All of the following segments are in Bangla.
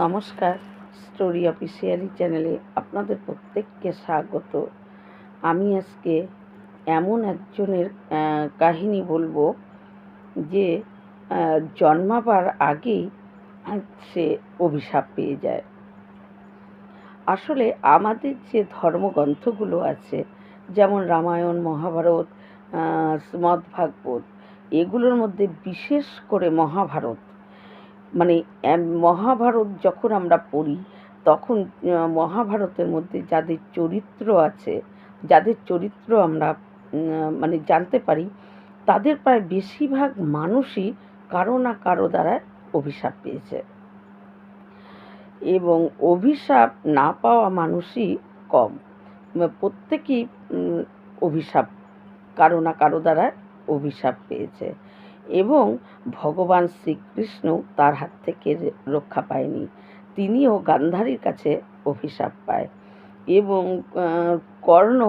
নমস্কার স্টোরি অফিসিয়ালি চ্যানেলে আপনাদের প্রত্যেককে স্বাগত। আমি আজকে এমন একজনের কাহিনী বলব যে জন্মাবার আগেই সে অভিশাপ পেয়ে যায়। আসলে আমাদের যে ধর্মগ্রন্থগুলো আছে যেমন রামায়ণ মহাভারত আহ, ভাগবত এগুলোর মধ্যে বিশেষ করে মহাভারত মানে মহাভারত যখন আমরা পড়ি, তখন মহাভারতের মধ্যে যাদের চরিত্র আছে, যাদের চরিত্র আমরা মানে জানতে পারি, তাদের প্রায় বেশিরভাগ মানুষই কারও না কারও দ্বারা অভিশাপ পেয়েছে। এবং অভিশাপ না পাওয়া মানুষই কম। প্রত্যেকেই অভিশাপ, কারও না কারও দ্বারা অভিশাপ পেয়েছে। এবং ভগবান শ্রীকৃষ্ণ তার হাত থেকে রক্ষা পায়নি, তিনিও গান্ধারীর কাছে অভিশাপ পায় এবং কর্ণ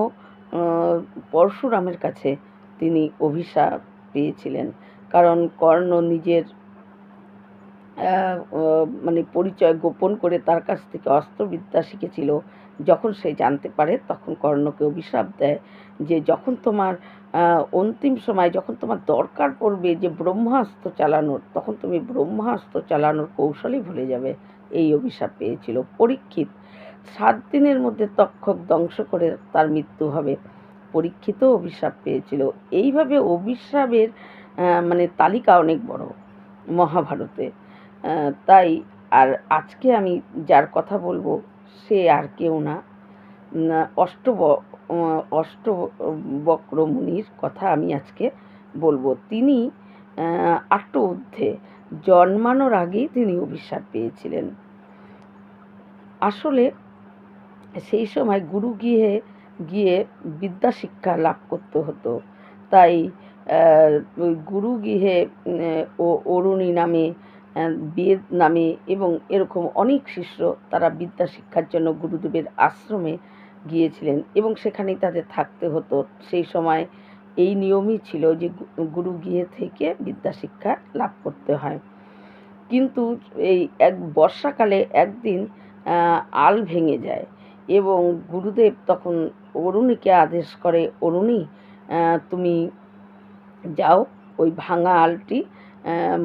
পরশুরামের কাছে তিনি অভিশাপ পেয়েছিলেন। কারণ কর্ণ নিজের মানে পরিচয় গোপন করে তার কাছ থেকে অস্ত্রবিদ্যা শিখেছিল। যখন সে জানতে পারে, তখন কর্ণকে অভিশাপ দেয়। যে যখন তোমার অন্তিম সময় যখন তোমার দরকার পড়বে যে ব্রহ্মাস্ত্র চালানোর, তখন তুমি ব্রহ্মাস্ত্র চালানোর কৌশলই ভুলে যাবে। এই অভিশাপ পেয়েছিল। পরীক্ষিত। সাত দিনের মধ্যে তক্ষক ধ্বংস করে তার মৃত্যু হবে। পরীক্ষিত অভিশাপ পেয়েছিল। এইভাবে অভিশাপের মানে তালিকা অনেক বড় মহাভারতে। তাই আর আজকে আমি যার কথা বলব সে আর কেউ না। অষ্টব অষ্টবক্র মুনির কথা আমি আজকে বলব। তিনি আট্ট ঊর্ধ্বে জন্মানোর আগেই তিনি অভিশাপ পেয়েছিলেন। আসলে সেই সময় গুরু গৃহে গিয়ে বিদ্যা শিক্ষা লাভ করতে হতো। তাই গুরু গৃহে, ও অরুণী নামে বেদ নামে এবং এরকম অনেক শিষ্য তারা বিদ্যা শিক্ষার জন্য গুরুদেবের আশ্রমে গিয়েছিলেন এবং সেখানেই তাদের থাকতে হতো। সেই সময় এই নিয়মই ছিল যে গুরু গৃহে থেকে বিদ্যা শিক্ষা লাভ করতে হয়। কিন্তু এই এক বর্ষাকালে একদিন আল ভেঙে যায় এবং গুরুদেব তখন অরুণীকে আদেশ করে, অরুণী তুমি যাও, ওই ভাঙা আলটি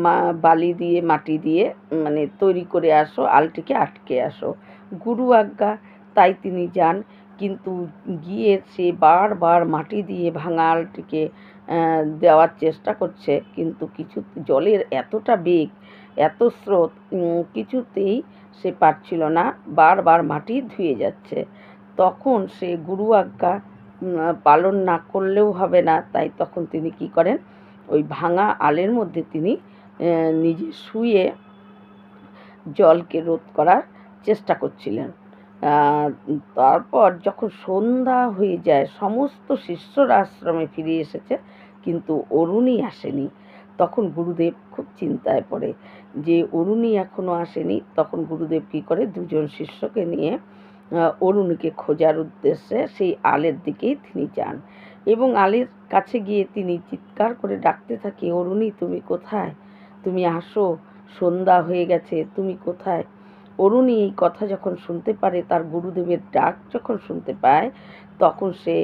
মা, বালি দিয়ে, মাটি দিয়ে মানে তৈরি করে আসো, আলটিকে আটকে আসো। গুরু আজ্ঞা, তাই তিনি যান। কিন্তু গিয়ে সে বারবার মাটি দিয়ে ভাঙা আলটিকে দেওয়ার চেষ্টা করছে। কিন্তু কিছু জলের এতটা বেগ, এত স্রোত কিছুতেই সে পারছিল না। বারবার মাটি ধুয়ে যাচ্ছে। তখন সে গুরু আজ্ঞা পালন না করলেও হবে না। তাই তখন তিনি কি করেন? ওই ভাঙা আলের মধ্যে তিনি নিজে শুয়ে জলকে রোধ করার চেষ্টা করছিলেন। তারপর যখন সন্ধ্যা হয়ে যায়, সমস্ত শিষ্যরা আশ্রমে ফিরে এসেছে, কিন্তু অরুণই আসেনি। তখন গুরুদেব খুব চিন্তায় পড়ে যে অরুণী এখনও আসেনি। তখন গুরুদেব কী করে, দুজন শিষ্যকে নিয়ে অরুণীকে খোঁজার উদ্দেশ্যে সেই আলের দিকেই তিনি যান। এবং আলের কাছে গিয়ে তিনি চিৎকার করে ডাকতে থাকে, অরুণী, তুমি কোথায়? তুমি আসো, সন্ধ্যা হয়ে গেছে, তুমি কোথায়? অরুণী এই কথা যখন শুনতে পারে, তার গুরুদেবের ডাক যখন শুনতে পায়, তখন সে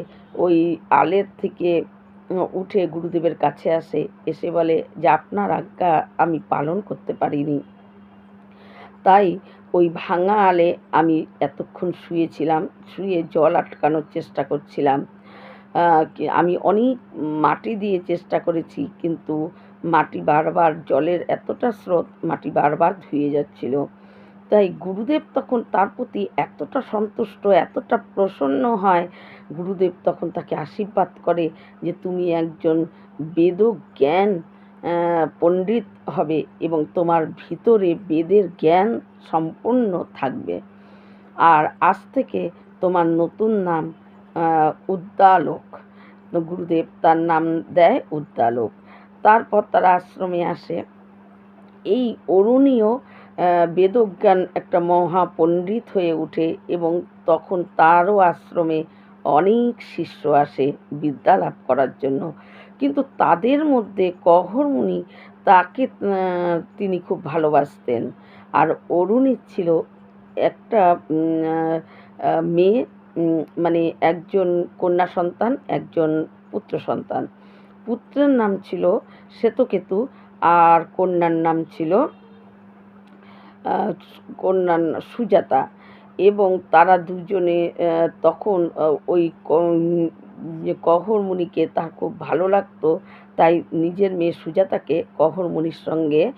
ওই আলের থেকে উঠে গুরুদেবের কাছে আসে, এসে বলে, যে আপনার আজ্ঞা আমি পালন করতে পারিনি। তাই ওই ভাঙা আলে আমি এতক্ষণ শুয়েছিলাম, শুয়ে জল আটকানোর চেষ্টা করছিলাম। আমি অনেক মাটি দিয়ে চেষ্টা করেছি, কিন্তু মাটি বারবার, জলের এতটা স্রোত মাটি বারবার ধুয়ে যাচ্ছিল। তাই গুরুদেব তখন তার প্রতি এতটা সন্তুষ্ট, এতটা প্রসন্ন হয়। গুরুদেব তখন তাকে আশীর্বাদ করে যে, তুমি একজন বেদ জ্ঞান পণ্ডিত হবে এবং তোমার ভিতরে বেদের জ্ঞান সম্পূর্ণ থাকবে। আর আজ থেকে তোমার নতুন নাম উদ্দালক। গুরুদেব তার নাম দেয় উদ্দালক। তারপর তারা আশ্রমে আসে। এই অরুণীয় বেদজ্ঞান একটা মহা পণ্ডিত হয়ে ওঠে এবং তখন তারও আশ্রমে অনেক শিষ্য আসে বিদ্যা লাভ করার জন্য। কিন্তু তাদের মধ্যে মুনি তাকে তিনি খুব ভালোবাসতেন। আর অরুণীর ছিল একটা মেয়ে মানে একজন কন্যা সন্তান, একজন পুত্র সন্তান। পুত্রের নাম ছিল শ্বেতকেতু আর কন্যার নাম ছিল না- সুজাতা এবং তারা দুজনে তখন ওই কহরমণিকে তার খুব ভালো লাগতো, তাই নিজের মেয়ে সুজাতাকে কহরমণির সঙ্গে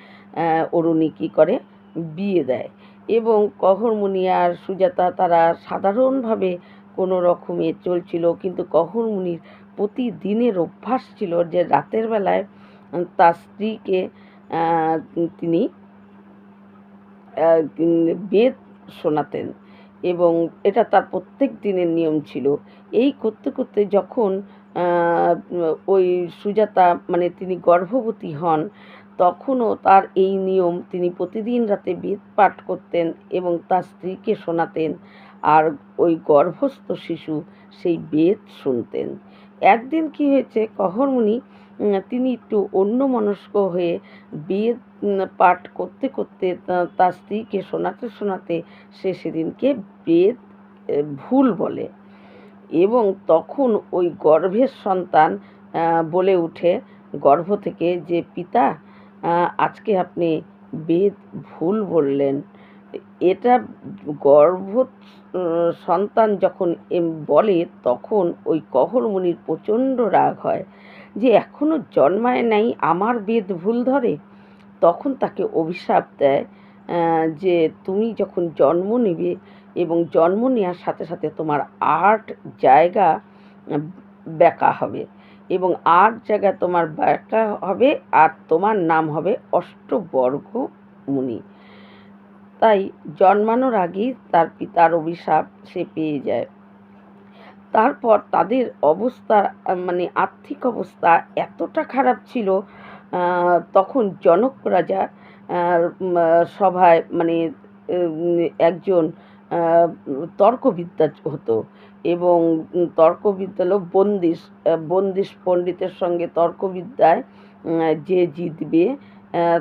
অরুণী কী করে? বিয়ে দেয়। এবং কহরমণি আর সুজাতা তারা সাধারণভাবে কোনো রকমে চলছিল, কিন্তু কহরমণির প্রতিদিনের অভ্যাস ছিল যে রাতের বেলায় তার স্ত্রীকে তিনি বেদ শোনাতেন এবং এটা তার প্রত্যেক দিনের নিয়ম ছিল। এই করতে করতে যখন ওই সুজাতা মানে তিনি গর্ভবতী হন তখনও তার এই নিয়ম তিনি প্রতিদিন রাতে বেদ পাঠ করতেন এবং তার স্ত্রীকে শোনাতেন আর ওই গর্ভস্থ শিশু সেই বেদ শুনতেন। একদিন কি হয়েছে কহরমণি উম, তিনি একটু অন্যমনস্ক হয়ে বেদ পাঠ করতে করতে তার স্ত্রীকে শোনাতে শোনাতে সে সেদিনকে বেদ ভুল বলে। এবং তখন ওই গর্ভের সন্তান বলে উঠে গর্ভ থেকে যে, পিতা আজকে আপনি বেদ ভুল বললেন। এটা গর্ভ সন্তান যখন বলে তখন ওই কহরমণির প্রচণ্ড রাগ হয় যে, এখনও জন্মায় নাই, আমার বেদ ভুল ধরে? তখন তাকে অভিশাপ দেয় যে তুমি যখন জন্ম নেবে এবং জন্ম নেওয়ার সাথে সাথে তোমার আট জায়গা ব্যাকা হবে এবং আট জায়গা তোমার ব্যাকা হবে আর তোমার নাম হবে অষ্টবর্গ মুনি। তাই জন্মানোর আগেই তার পিতার অভিশাপ সে পেয়ে যায়। তারপর তাদের অবস্থা মানে আর্থিক অবস্থা এতটা খারাপ ছিল তখন জনক রাজা সভায় মানে একজন তর্কবিদ্যা হতো এবং তর্কবিদ্যা হলো বন্দিশ বন্দিশ পণ্ডিতের সঙ্গে তর্কবিদ্যায় যে জিতবে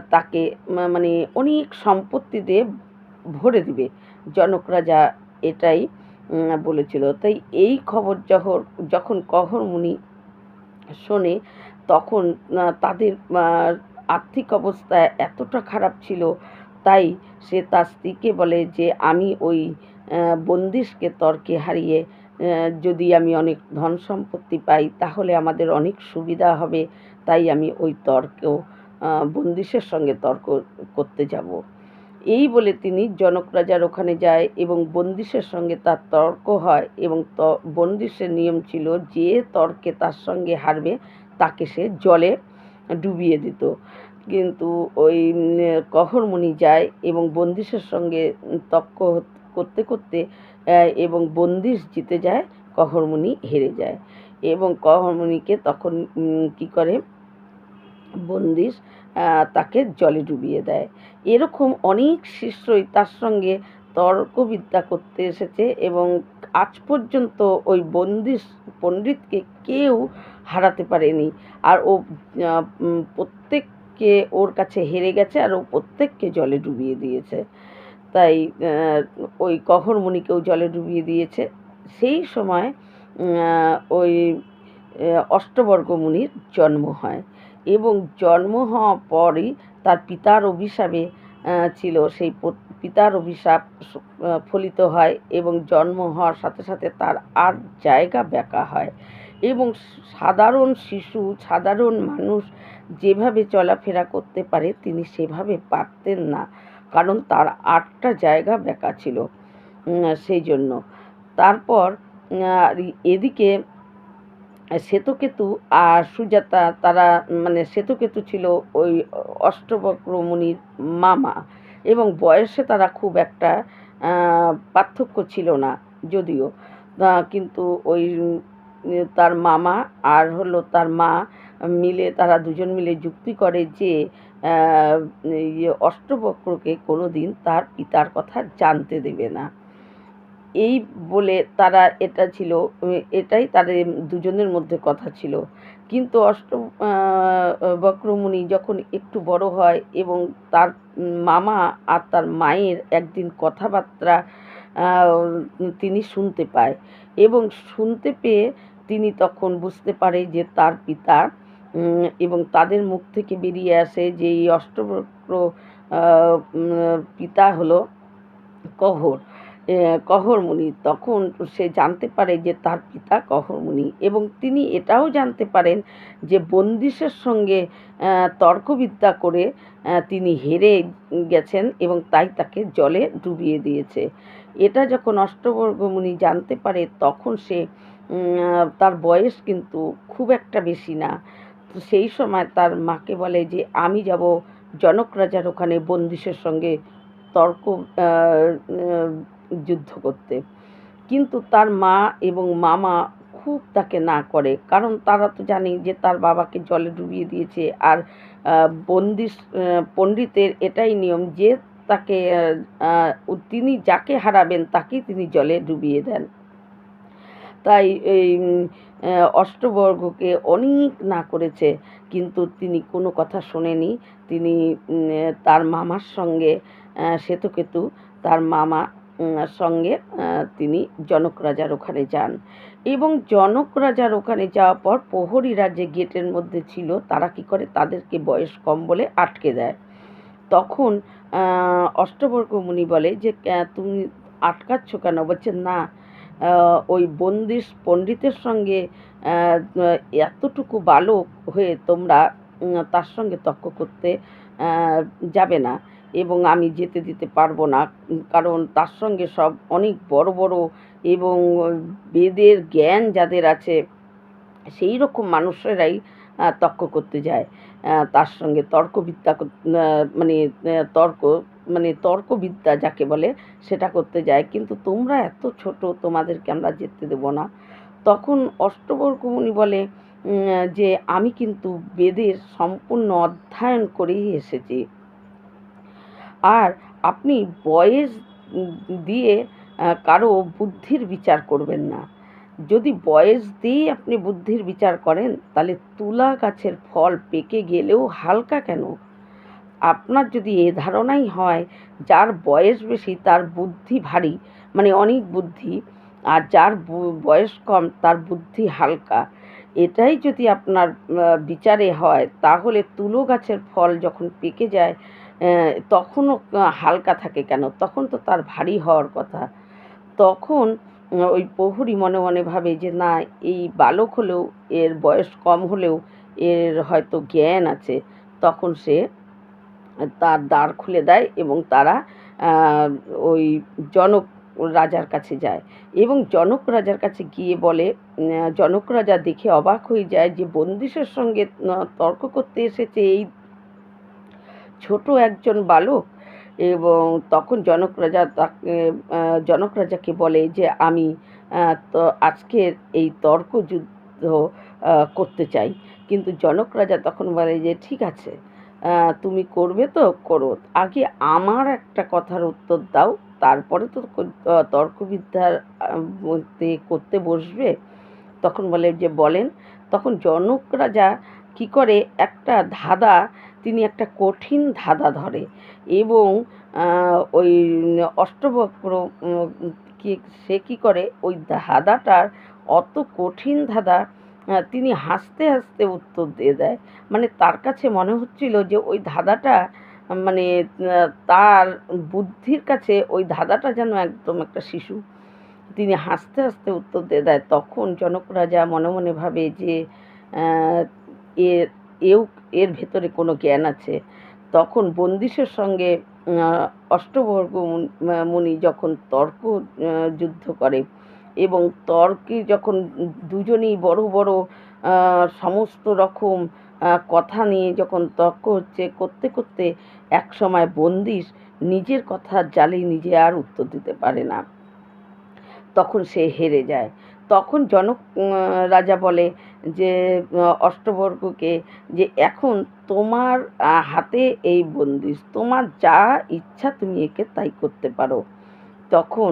তাকে মানে অনেক সম্পত্তি দিয়ে ভরে দিবে। জনক রাজা এটাই বলেছিল। তাই এই খবর যখন যখন কহরমণি শোনে তখন তাদের আর্থিক অবস্থা এতটা খারাপ ছিল, তাই সে তার স্ত্রীকে বলে যে, আমি ওই বন্দিশকে তর্কে হারিয়ে যদি আমি অনেক ধন সম্পত্তি পাই, তাহলে আমাদের অনেক সুবিধা হবে, তাই আমি ওই তর্কেও বন্দিশের সঙ্গে তর্ক করতে যাব। এই বলে তিনি জনক রাজার ওখানে যায় এবং বন্দিশের সঙ্গে তার তর্ক হয় এবং বন্দিশের নিয়ম ছিল যে তর্কে তার সঙ্গে হারবে তাকে সে জলে ডুবিয়ে দিত। কিন্তু ওই কহরমণি যায় এবং বন্দিশের সঙ্গে তর্ক করতে করতে এবং বন্দিশ জিতে যায়, কহরমণি হেরে যায়। এবং কহরমণিকে তখন কি করে? বন্দিশ তাকে জলে ডুবিয়ে দেয়। এরকম অনেক শিষ্যই তার সঙ্গে তর্কবিদ্যা করতে এসেছে এবং আজ পর্যন্ত ওই বন্দিশ পণ্ডিতকে কেউ হারাতে পারেনি। আর ও প্রত্যেককে ওর কাছে হেরে গেছে আর ও প্রত্যেককে জলে ডুবিয়ে দিয়েছে। তাই ওই কহরমণিকেও জলে ডুবিয়ে দিয়েছে। সেই সময় ওই অষ্টবর্গ মুনির জন্ম হয় এবং জন্ম হওয়ার পরই তার পিতার অভিশাপে ছিল। সেই পিতার অভিশাপ ফলিত হয় এবং জন্ম হওয়ার সাথে সাথে তার আর জায়গা ব্যাকা হয়। এবং সাধারণ শিশু, সাধারণ মানুষ যেভাবে চলাফেরা করতে পারে, তিনি সেভাবে পারতেন না। কারণ তার আটটা জায়গা বেঁকা ছিল সেই জন্য। তারপর এদিকে শ্বেতকেতু আর সুজাতা, তারা মানে শ্বেতকেতু ছিল ওই অষ্টবক্র মুনির মামা এবং বয়সে তারা খুব একটা পার্থক্য ছিল না, যদিও। কিন্তু ওই তার মামা আর হলো তার মা মিলে, তারা দুজন মিলে যুক্তি করে যে অষ্টবক্রকে কোনো দিন তার পিতার কথা জানতে দেবে না। এই বলে তারা এটা ছিল, এটাই তাদের দুজনের মধ্যে কথা ছিল। কিন্তু অষ্ট বক্রমুনি যখন একটু বড় হয় এবং তার মামা আর তার মায়ের একদিন কথাবার্তা তিনি শুনতে পায় এবং শুনতে পেয়ে তিনি তখন বুঝতে পারে যে তার পিতা এবং তাদের মুখ থেকে বেরিয়ে আসে যে এই অষ্টবক্র পিতা হলো কহর এ, কহর মুনি তখন সে জানতে পারে যে তার পিতা কহর মুনি এবং তিনি এটাও জানতে পারেন যে বন্দিশের সঙ্গে তর্কবিদ্যা করে তিনি হেরে গেছেন এবং তাই তাকে জলে ডুবিয়ে দিয়েছে। এটা যখন অষ্টবর্গ মুনি জানতে পারে তখন সে তার বয়স কিন্তু খুব একটা বেশি না। তো সেই সময় তার মাকে বলে যে, আমি যাব জনক রাজার ওখানে বন্দিশের সঙ্গে তর্ক যুদ্ধ করতে। কিন্তু তার মা এবং মামা খুব তাকে না করে, কারণ তারা তো জানে যে তার বাবাকে জলে ডুবিয়ে দিয়েছে। আর বন্দিশ পণ্ডিতের এটাই নিয়ম যে তাকে তিনি যাকে হারাবেন তাকেই তিনি জলে ডুবিয়ে দেন। তাই এই অষ্টবর্গকে অনেক না করেছে। কিন্তু তিনি কোনো কথা শোনেনি। তিনি তার মামার সঙ্গে শ্বেতকেতু তার মামা সঙ্গে তিনি জনক রাজার ওখানে যান। এবং জনক রাজার ওখানে যাওয়ার পর প্রহরীরা যে গেটের মধ্যে ছিল, তারা কি করে? তাদেরকে বয়স কম বলে আটকে দেয়। তখন অষ্টবর্গ মুনি বলে যে তুমি আটকাচ্ছ কেন? বলছে, না ওই বন্দিশ পণ্ডিতের সঙ্গে এতটুকু বালক হয়ে তোমরা তার সঙ্গে তর্ক করতে যাবে না এবং আমি যেতে দিতে পারব না। কারণ তার সঙ্গে সব অনেক বড় বড় এবং বেদের জ্ঞান যাদের আছে, সেই রকম মানুষেরাই তর্ক করতে যায়। তার সঙ্গে তর্কবিদ্যা মানে তর্ক মানে তর্কবিদ্যা যাকে বলে সেটা করতে যায়। কিন্তু তোমরা এত ছোট, তোমাদেরকে আমরা যেতে দেব না। তখন অষ্টবর্গ মুনি বলে যে আমি কিন্তু বেদের সম্পূর্ণ অধ্যয়ন করেই এসেছি। আর আপনি বয়স দিয়ে কারও বুদ্ধির বিচার করবেন না। যদি বয়স দিয়েই আপনি বুদ্ধির বিচার করেন, তাহলে তুলা গাছের ফল পেকে গেলেও হালকা কেন? আপনার যদি এ ধারণাই হয়, যার বয়স বেশি, তার বুদ্ধি ভারী মানে অনেক বুদ্ধি, আর যার বয়স কম, তার বুদ্ধি হালকা, এটাই যদি আপনার বিচারে হয়, তাহলে তুলো গাছের ফল যখন পেকে যায় তখনও হালকা থাকে কেন? তখন তো তার ভারী হওয়ার কথা। তখন ওই প্রহরী মনে মনে ভাবে যে, না, এই বালক হলেও, এর বয়স কম হলেও, এর হয়তো জ্ঞান আছে। তখন সে তার দ্বার খুলে দেয় এবং তারা ওই জনক রাজার কাছে যায়। এবং জনক রাজার কাছে গিয়ে বলে জনক রাজা দেখে অবাক হয়ে যায় যে বন্দিশের সঙ্গে তর্ক করতে এসেছে এই ছোট একজন বালক। এবং তখন জনক রাজা তাকে জনক রাজাকে বলে যে, আমি তো আজকের এই তর্ক যুদ্ধ করতে চাই। কিন্তু জনক রাজা তখন বলে যে, ঠিক আছে। তুমি করবে তো, করো। আগে আমার একটা কথার উত্তর দাও, তারপরে তো তর্কবিদ্যার মধ্যে করতে বসবে। তখন বলে যে, বলেন। তখন জনক রাজা কি করে, একটা ধাঁধা, তিনি একটা কঠিন ধাঁধা ধরে এবং ওই অষ্টবক্র কি, সে কি করে, ওই ধাঁধাটার অত কঠিন ধাঁধা তিনি হাসতে হাসতে উত্তর দিয়ে দেয়। মানে তার কাছে মনে হচ্ছিল যে ওই ধাঁধাটা মানে তার বুদ্ধির কাছে ওই ধাঁধাটা যেন একদম একটা শিশু। তিনি হাসতে হাসতে উত্তর দিয়ে দেয়। তখন জনক রাজা মনে মনে ভাবে যে এর, এও, এর ভেতরে কোনো জ্ঞান আছে। তখন বন্দিশের সঙ্গে অষ্টবর্গ মুনি যখন তর্ক যুদ্ধ করে এবং তর্কে যখন দুজনেই বড় বড় সমস্ত রকম কথা নিয়ে যখন তর্ক হচ্ছে, করতে করতে এক সময় বন্দিশ নিজের কথার জালে নিজে আর উত্তর দিতে পারে না। তখন সে হেরে যায়। তখন জনক রাজা বলে যে অষ্টবর্গকে যে, এখন তোমার হাতে এই বন্দিশ, তোমার যা ইচ্ছা তুমি একে তাই করতে পারো। তখন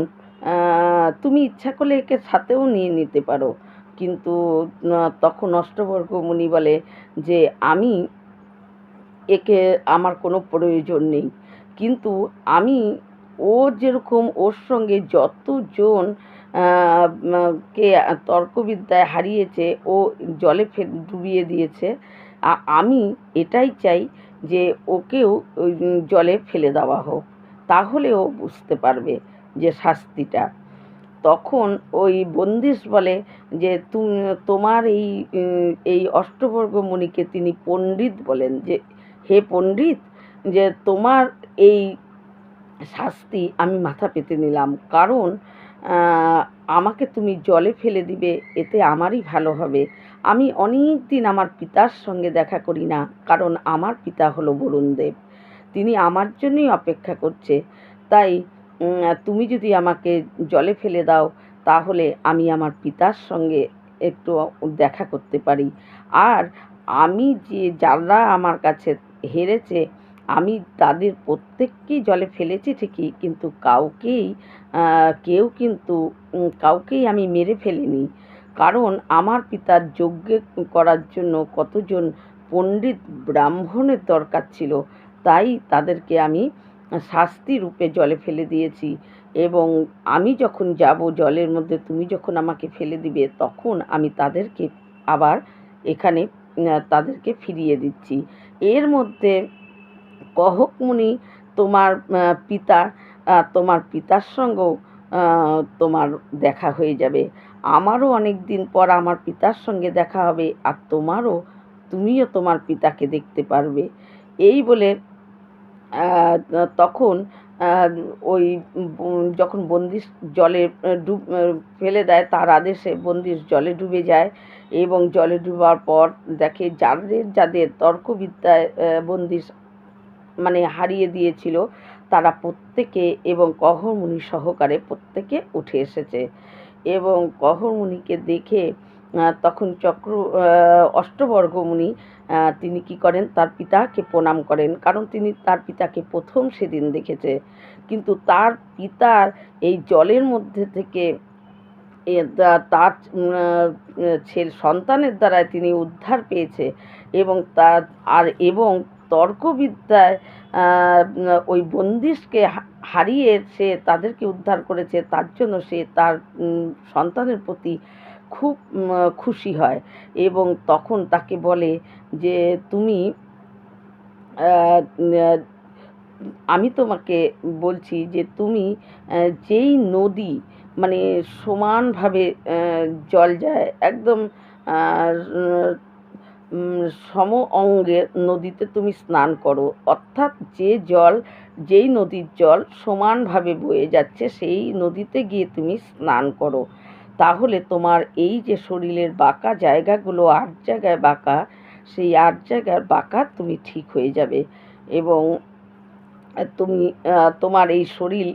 তুমি ইচ্ছা করলে একে সাথেও নিয়ে নিতে পারো। কিন্তু তখন অষ্টবর্গ মুনি বলে যে, আমি একে, আমার কোনো প্রয়োজন নেই। কিন্তু আমি ও যেরকম ওর সঙ্গে যতজন কে তর্কবিদ্যায় হারিয়েছে, ও জলে ফে ডুবিয়ে দিয়েছে আমি এটাই চাই যে, ওকেও জলে ফেলে দেওয়া হোক। তাহলে ও বুঝতে পারবে। যে শাস্তিটা। তখন ওই বন্দিশ বলে যে, তুমি, তোমার এই এই অষ্টবর্গ মুনিকে তিনি পণ্ডিত বলেন যে, হে পণ্ডিত, যে তোমার এই শাস্তি আমি মাথা পেতে নিলাম। কারণ আমাকে তুমি জলে ফেলে দিবে, এতে আমারই ভালো হবে। আমি অনেক দিন আমার পিতার সঙ্গে দেখা করি না, কারণ আমার পিতা হলো বরুণদেব তিনি আমার জন্যই অপেক্ষা করছে। তাই তুমি যদি আমাকে জলে ফেলে দাও, তাহলে আমি আমার পিতার সঙ্গে একটু দেখা করতে পারি। আর আমি যে যারা আমার কাছে হেরেছে, আমি তাদের প্রত্যেককেই জলে ফেলেছি ঠিকই, কিন্তু কাউকেই কেউ কিন্তু কাউকেই আমি মেরে ফেলিনি। কারণ আমার পিতার যজ্ঞ করার জন্য কতজন পণ্ডিত ব্রাহ্মণের দরকার ছিল, তাই তাদেরকে আমি শাস্তি রূপে জলে ফেলে দিয়েছি। এবং আমি যখন যাব জলের মধ্যে, তুমি যখন আমাকে ফেলে দিবে, তখন আমি তাদেরকে আবার এখানে তাদেরকে ফিরিয়ে দিচ্ছি। এর মধ্যে কহক মুনি, তোমার পিতা তোমার পিতার সঙ্গেও তোমার দেখা হয়ে যাবে। আমারও অনেক দিন পর আমার পিতার সঙ্গে দেখা হবে, আর তোমারও, তুমিও তোমার পিতাকে দেখতে পারবে। এই বলে তখন ওই যখন বন্দিশ জলে ডুব, ফেলে দেয়, তার আদেশে বন্দিশ জলে ডুবে যায় এবং জলে ডুবার পর দেখে যাদের যাদের তর্কবিদ্যায় বন্দিশ মানে হারিয়ে দিয়েছিল, তারা প্রত্যেকে এবং কহরমুনি সহকারে প্রত্যেকে উঠে এসেছে এবং কহরমুনিকে দেখে তখন চক্র অষ্টবর্গমুনি তিনি কি করেন? তার পিতাকে প্রণাম করেন। কারণ তিনি তার পিতাকে প্রথম সেদিন দেখেছে। কিন্তু তার পিতার এই জলের মধ্যে থেকে তার ছেলে, সন্তানের দ্বারাই তিনি উদ্ধার পেয়েছে এবং তার আর এবং তর্কবিদ্যায় ওই বন্দিশকে হারিয়ে সে তাদেরকে উদ্ধার করেছে। তার জন্য সে তার সন্তানের প্রতি খুব খুশি হয় এবং তখন তাকে বলে যে, তুমি আমি তোমাকে বলছি যে, তুমি যেই নদী মানে সমানভাবে জল যায় একদম সম অঙ্গের নদীতে তুমি স্নান করো, অর্থাৎ যে জল, যেই নদীর জল সমানভাবে বয়ে যাচ্ছে, সেই নদীতে গিয়ে তুমি স্নান করো। তাহলে তোমার এই যে শরীরের বাঁকা জায়গাগুলো, আট জায়গায় বাঁকা, সেই আট জায়গার বাঁকা তুমি ঠিক হয়ে যাবে এবং তুমি তোমার এই শরীর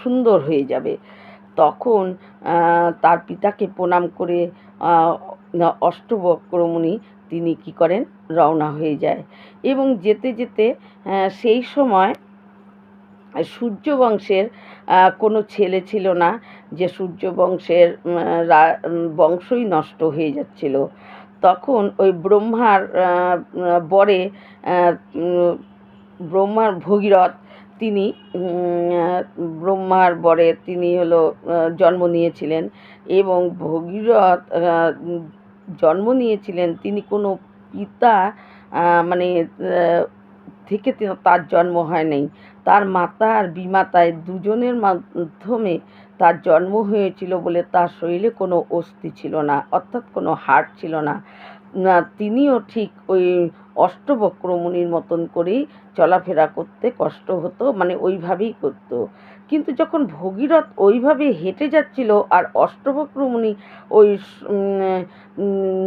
সুন্দর হয়ে যাবে। তখন তার পিতাকে প্রণাম করে অষ্টবক্রমণি তিনি কি করেন? রওনা হয়ে যায় এবং যেতে যেতে সেই সময় সূর্যবংশের কোনো ছেলে ছিল না যে সূর্যবংশের উম, রা- বংশই নষ্ট হয়ে যাচ্ছিল। তখন ওই ব্রহ্মার বরে ব্রহ্মার ভগীরথ তিনি ব্রহ্মার বরে তিনি হলো জন্ম নিয়েছিলেন এবং ভগীরথ জন্ম নিয়েছিলেন তিনি কোনো পিতা মানে থেকে তার জন্ম হয় নাই। তার মাতা আর বিমাতায় দুজনের মাধ্যমে তার জন্ম হয়েছিল বলে তার শরীরে কোনো অস্থি ছিল না, অর্থাৎ কোনো হাড় ছিল না। তিনিও ঠিক ওই অষ্টবক্রমণির মতন করেই চলাফেরা করতে কষ্ট হতো মানে ওইভাবেই করতো। কিন্তু যখন ভগীরথ ওইভাবে হেঁটে যাচ্ছিল আর অষ্টবক্রমণি ওই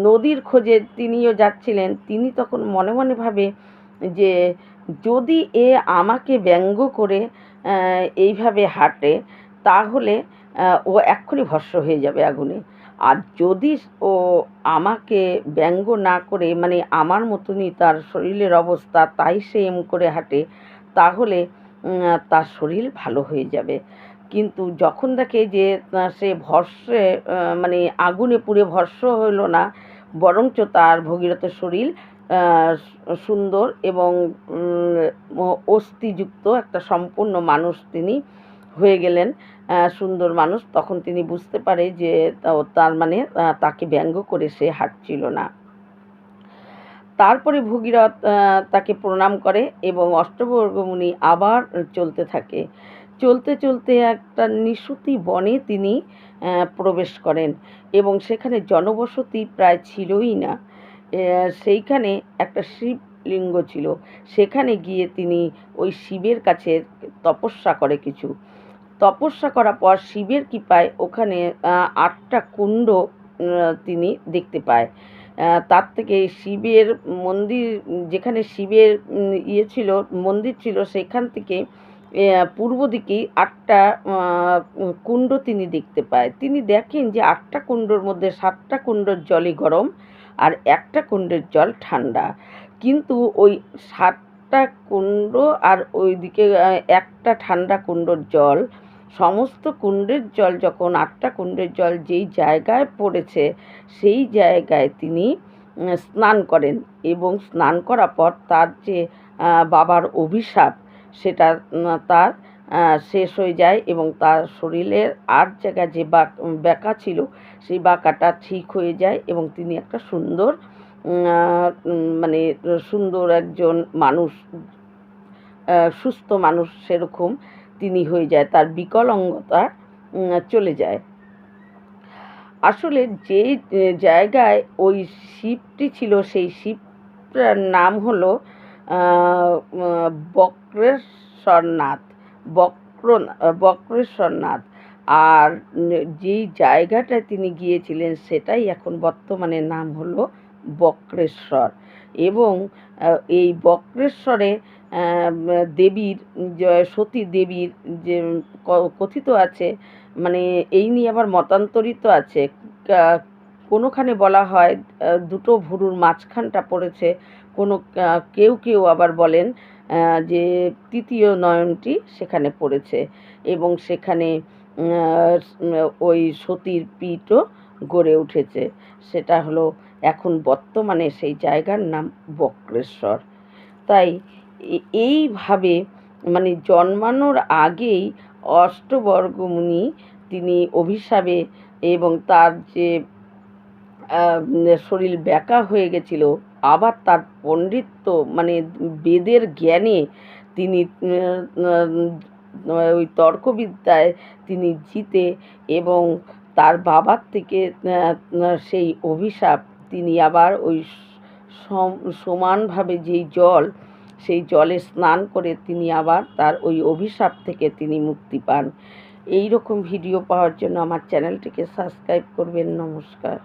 নদীর খোঁজে তিনিও যাচ্ছিলেন, তিনি তখন মনে মনে ভাবে যে যদি এ আমাকে ব্যঙ্গ করে এইভাবে হাঁটে তাহলে ও এক্ষুনি ভস্ম হয়ে যাবে আগুনে। আর যদি ও আমাকে ব্যঙ্গ না করে মানে আমার মতনই তার শরীরের অবস্থা তাই সে এম করে হাঁটে তাহলে তার শরীর ভালো হয়ে যাবে। কিন্তু যখন দেখে যে সে আহ, মানে আগুনে পুড়ে ভস্য হলো না বরঞ্চ তার ভগীরথের শরীর সুন্দর এবং অস্থিযুক্ত একটা সম্পূর্ণ মানুষ তিনি হয়ে গেলেন। সুন্দর মানুষ। তখন তিনি বুঝতে পারে যে তার মানে তাকে ব্যঙ্গ করে সে হাঁটছিল না। তারপরে ভগীরথ তাকে প্রণাম করে এবং অষ্টবর্গমুনি আবার চলতে থাকে। চলতে চলতে একটা নিশুতি বনে তিনি প্রবেশ করেন এবং সেখানে জনবসতি প্রায় ছিলই না। সেইখানে একটা শিবলিঙ্গ ছিল। সেখানে গিয়ে তিনি ওই শিবের কাছে তপস্যা করে কিছু। তপস্যা করার পর শিবের কৃপায় ওখানে আটটা কুণ্ড তিনি দেখতে পায়। তার থেকে শিবের মন্দির, যেখানে শিবের ইয়ে ছিল, মন্দির ছিল, সেখান থেকে পূর্ব দিকে আটটা কুণ্ড তিনি দেখতে পায়। তিনি দেখেন যে আটটা কুণ্ডর মধ্যে সাতটা কুণ্ডর জলই গরম। আর একটা কুণ্ডের জল ঠান্ডা। কিন্তু ওই সাতটা কুণ্ড আর ওইদিকে একটা ঠান্ডা কুণ্ডর জল, সমস্ত কুণ্ডের জল, যখন আটটা কুণ্ডের জল যেই জায়গায় পড়েছে, সেই জায়গায় তিনি স্নান করেন এবং স্নান করার পর তার যে বাবার অভিশাপ, সেটা তার শেষ হয়ে যায় এবং তার শরীরের আট জায়গায় যে বাক ব্যাকা ছিল, সেই বাঁকাটা ঠিক হয়ে যায় এবং তিনি একটা সুন্দর মানে সুন্দর একজন মানুষ সুস্থ মানুষ সেরকম তিনি হয়ে যায়, তার বিকলাঙ্গতা চলে যায়। আসলে যে জায়গায় ওই শিবটি ছিল, সেই শিবটার নাম হলো বক্রেশ্বরনাথ। বক্র বক্রেশ্বরনাথ। আর যেই জায়গাটায় তিনি গিয়েছিলেন সেটাই এখন বর্তমানে নাম হলো বক্রেশ্বর। এবং এই বক্রেশ্বরে দেবীর সতী দেবীর যে কথিত আছে মানে এই নিয়ে আবার মতান্তরিত আছে কোনোখানে বলা হয় দুটো ভুরুর মাঝখানটা পড়েছে, কোনো কেউ কেউ আবার বলেন যে তৃতীয় নয়নটি সেখানে পড়েছে এবং সেখানে ওই সতীর পীঠও গড়ে উঠেছে। সেটা হলো এখন বর্তমানে সেই জায়গার নাম বক্রেশ্বর। তাই এইভাবে মানে জন্মানোর আগেই অষ্টবর্গমুনি তিনি অভিশাপে এবং তার যে শরীর ব্যাকা হয়ে গেছিল আবার তার পণ্ডিত্য মানে বেদের জ্ঞানে তিনি ওই তর্কবিদ্যায় তিনি জিতে এবং তার বাবার থেকে সেই অভিশাপ, তিনি আবার ওই সমানভাবে যেই জল, সেই জলে স্নান করে তিনি আবার তার ওই অভিশাপ থেকে তিনি মুক্তি পান। এই রকম ভিডিও পাওয়ার জন্য আমার চ্যানেলটিকে সাবস্ক্রাইব করবেন। নমস্কার।